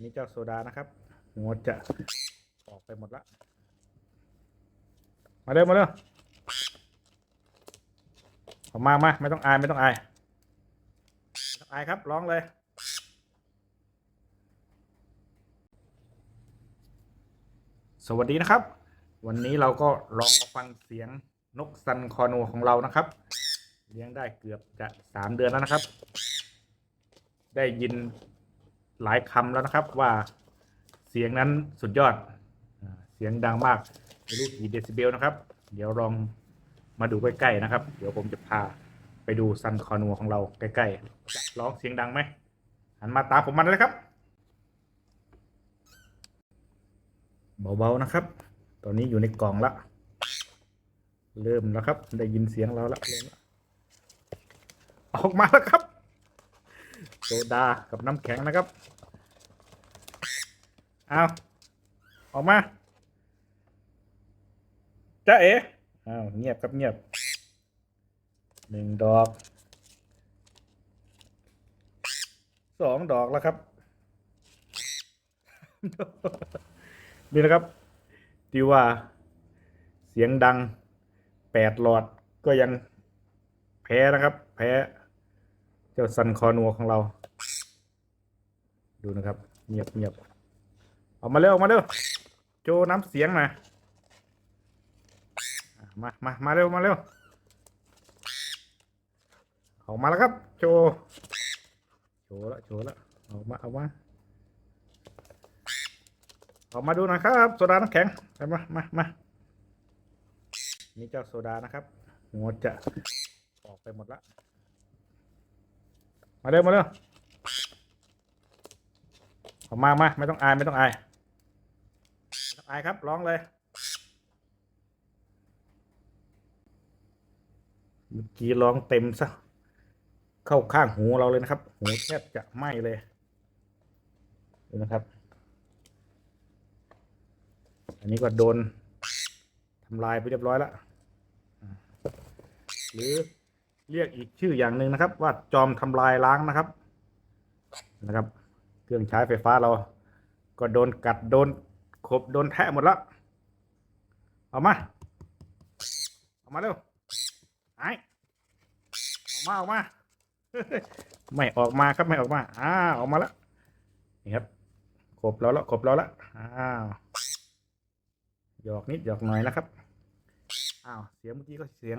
นี่เจ้าโซดานะครับ หัวจะออกไปหมดละ มาเร็วมาเร็วออกมามาไม่ต้องอายไม่ต้องอายไม่ต้องอายครับร้องเลย สวัสดีนะครับ วันนี้เราก็ลองมาฟังเสียงนกซันคอนัวของเรานะครับเลี้ยงได้เกือบจะสามเดือนแล้วนะครับ ได้ยิน หลายคำแล้วนะครับว่าเสียงนั้นสุดยอดเสียงดังมากไม่รู้กี่เดซิเบลนะครับ เดี๋ยวลองมาดูใกล้ๆนะครับ เดี๋ยวผมจะพาไปดูซันคอนัวของเราใกล้ๆร้องเสียงดังไหมหันมาตามผมมาเลยครับ เบาๆนะครับ ตอนนี้อยู่ในกล่องละ เริ่มแล้วครับ ได้ยินเสียงเราละเริ่มละออกมาแล้วครับโซดากับน้ำแข็งนะครับ เอาออกมาจ้าเอ๋อ้าวเงียบครับเงียบหนึ่งดอกสองดอกแล้วครับ นี่นะครับที่ว่า เสียงดังแปดหลอดก็ยังแพ้นะครับ แพ้ เจ้าซันคอนัวของเรา ดูนะครับ เงียบเงียบ ออกมาเร็วออกมาเร็วโจน้ำเสียงหน่อยอะมามามาเร็วมาเร็วออกมาแล้วครับ โจโชว์ละโชว์ละออกมาเอามาออกมาดูน่อยครับโซดาน้ำแข็งไปมามามานี่เจ้าโซดานะครับหัวจะออกไปหมดละมาเร็วมาเร็วออกมามาไม่ต้องอายไม่ต้องอาย ไม่ต้องอายครับร้องเลย เมื่อกี้ร้องเต็มซะ เข้าข้างหูเราเลยนะครับ หูแทบจะไหม้เลยดูนะครับ อันนี้ก็โดนทำลายไปเรียบร้อยแล้ว หรือเรียกอีกชื่ออย่างหนึ่งนะครับ ว่าจอมทำลายล้างนะครับนะครับ เครื่องใช้ไฟฟ้าเราก็โดนกัดโดน ขบโดนแทะหมดแล้วเอามาเอามาเร็วไอออกมาออกมา ไม่ออกมาครับไม่ออกมา อ้าวออกมาแล้วนี่ครับขบเราแล้วขบเราแล้วอ้าวหยอกนิดหยอกหน่อยนะครับอ้าวเสียงเมื่อกี้ก็เสียง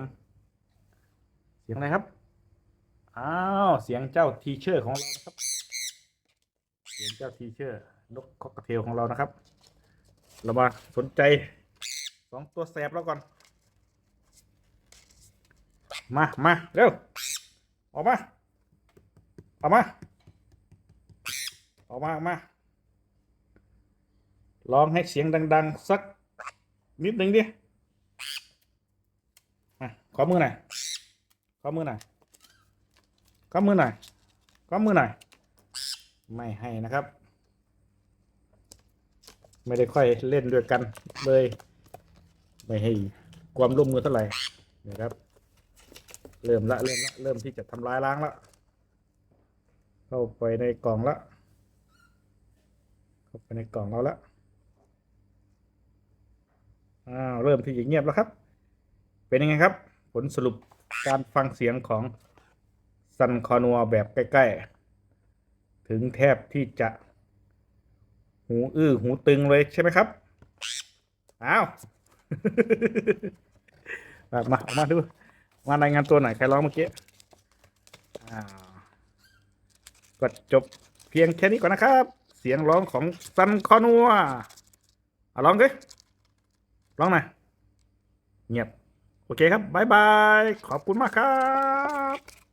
เสียงอะไรครับอ้าวเสียงเจ้าทีเชอร์ของเรานะครับ เสียงเจ้าทีเชอร์นกคอกเทลของเรานะครับ เรามาสนใจสองตัวแสบแล้วก่อน มา มา เร็ว ออกมา ออกมา ออกมาออกมาลองให้เสียงดัง ๆ สักนิดหนึ่งดิมาขอมือหน่อย ขอมือหน่อย ขอมือหน่อย ขอมือหน่อย ไม่ให้นะครับ ไม่ได้ค่อยเล่นด้วยกันเลย ไม่ให้ความร่วมมือเท่าไหร่นะครับ เริ่มละเริ่มละเริ่มที่จะทำลายล้างละเข้าไปในกล่องละเข้าไปในกล่องเราละอ้าวเริ่มที่จะเงียบแล้วครับ เป็นยังไงครับ ผลสรุปการฟังเสียงของซันคอนัวแบบใกล้ ๆ ถึงแทบที่จะ หูอื้อหูตึงเลยใช่ไหมครับ อ้าวมามาออกมาดู มารายงานตัวหน่อยใครร้องเมื่อกี้ก็จบเพียงแค่นี้ก่อนนะครับ เสียงร้องของซันคอนัวอาร้องดิร้องหน่อยเงียบ โอเคครับบายบาย ขอบคุณมากครับ